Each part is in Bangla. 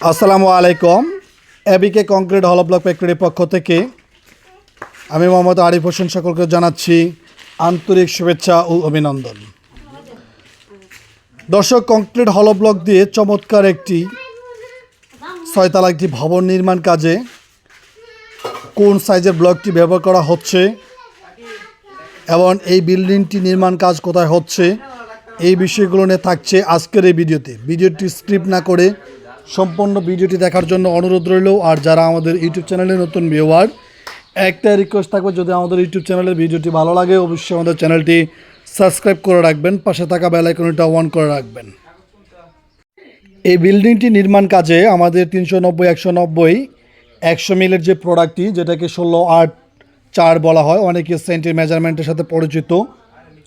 আসসালামু আলাইকুম। এবিকে কংক্রিট হল ব্লক ফ্যাক্টরির পক্ষ থেকে আমি মোহাম্মদ আরিফ হোসেন সকলকে জানাচ্ছি আন্তরিক শুভেচ্ছা ও অভিনন্দন। দর্শক, কংক্রিট হল ব্লক দিয়ে চমৎকার একটি ছয়তলা একটি ভবন নির্মাণ কাজে কোন সাইজের ব্লকটি ব্যবহার করা হচ্ছে এবং এই বিল্ডিংটি নির্মাণ কাজ কোথায় হচ্ছে, এই বিষয়গুলো নিয়ে থাকছে আজকের এই ভিডিওতে। ভিডিওটি স্ক্রিপ্ট না করে সম্পূর্ণ ভিডিওটি দেখার জন্য অনুরোধ রইল। আর যারা আমাদের ইউটিউব চ্যানেলে নতুন ভিউয়ার একটাই রিকোয়েস্ট থাকবে, যদি আমাদের ইউটিউব চ্যানেলের ভিডিওটি ভালো লাগে, অবশ্যই আমাদের চ্যানেলটি সাবস্ক্রাইব করে রাখবেন, পাশে থাকা বেল আইকনটা অন করে রাখবেন। এই বিল্ডিংটি নির্মাণ কাজে আমাদের তিনশো নব্বই, একশো নব্বই, একশো মিলের যে প্রোডাক্টটি যেটাকে ষোলো, আট, চার বলা হয়, অনেকে সেন্টের মেজারমেন্টের সাথে পরিচিত,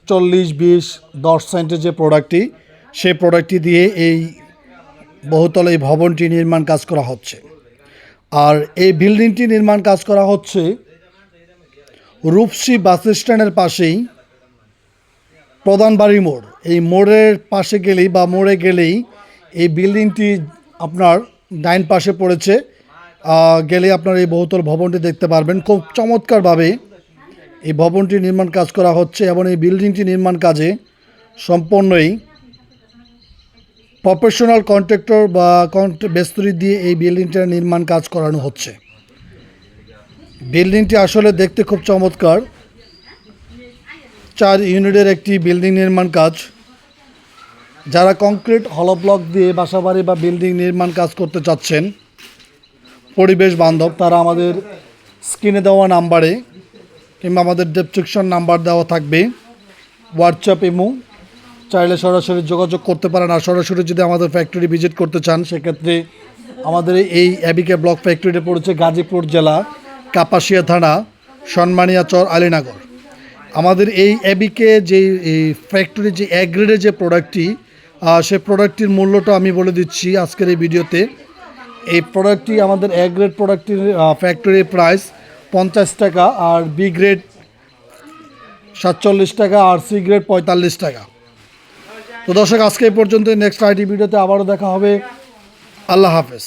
চল্লিশ, বিশ, দশ সেন্টের যে প্রোডাক্টটি সেই প্রোডাক্টটি দিয়ে এই বহুতল এই ভবনটি নির্মাণ কাজ করা হচ্ছে। আর এই বিল্ডিংটি নির্মাণ কাজ করা হচ্ছে রূপসী বাস স্ট্যান্ডের পাশেই। প্রধান বাড়ি মোড়। এই মোড়ের পাশে গেলেই বা মোড়ে গেলেই এই বিল্ডিংটি আপনার ডাইন পাশে পড়েছে। গেলে আপনার এই বহুতল ভবনটি দেখতে পারবেন। খুব চমৎকারভাবে এই ভবনটি নির্মাণ কাজ করা হচ্ছে এবং এই বিল্ডিংটি নির্মাণ কাজে সম্পূর্ণই প্রফেশনাল কন্ট্রাক্টর বা বেস্তরি দিয়ে এই বিল্ডিংটার নির্মাণ কাজ করানো হচ্ছে। বিল্ডিংটি আসলে দেখতে খুব চমৎকার। চার ইউনিটের একটি বিল্ডিং নির্মাণ কাজ। যারা কংক্রিট হল ব্লক দিয়ে বাসাবাড়ি বা বিল্ডিং নির্মাণ কাজ করতে চাচ্ছেন, পরিবেশ বান্ধব, তারা আমাদের স্ক্রিনে দেওয়া নাম্বারে কিংবা আমাদের ডেসক্রিপশন নাম্বার দেওয়া থাকবে। হোয়াটসঅ্যাপ ইমো চাইলে সরাসরি যোগাযোগ করতে পারেন। আর সরাসরি যদি আমাদের ফ্যাক্টরি ভিজিট করতে চান, সেক্ষেত্রে আমাদের এই অ্যাবিকে ব্লক ফ্যাক্টরিতে পড়েছে গাজীপুর জেলা, কাপাসিয়া থানা, সন্মানিয়া চর, আলীনগর। আমাদের এই অ্যাবিকে যে এই ফ্যাক্টরি যে এক গ্রেডের যে প্রোডাক্টটি সে প্রোডাক্টটির মূল্যটা আমি বলে দিচ্ছি আজকের এই ভিডিওতে। এই প্রোডাক্টটি আমাদের এক গ্রেড প্রোডাক্টটির ফ্যাক্টরি প্রাইস পঞ্চাশ টাকা আর বি গ্রেড সাতচল্লিশ টাকা আর সি গ্রেড পঁয়তাল্লিশ টাকা। তো দর্শক আজকে পর্যন্ত নেক্সট আইটি ভিডিওতে আবারও দেখা হবে। আল্লাহ হাফেজ।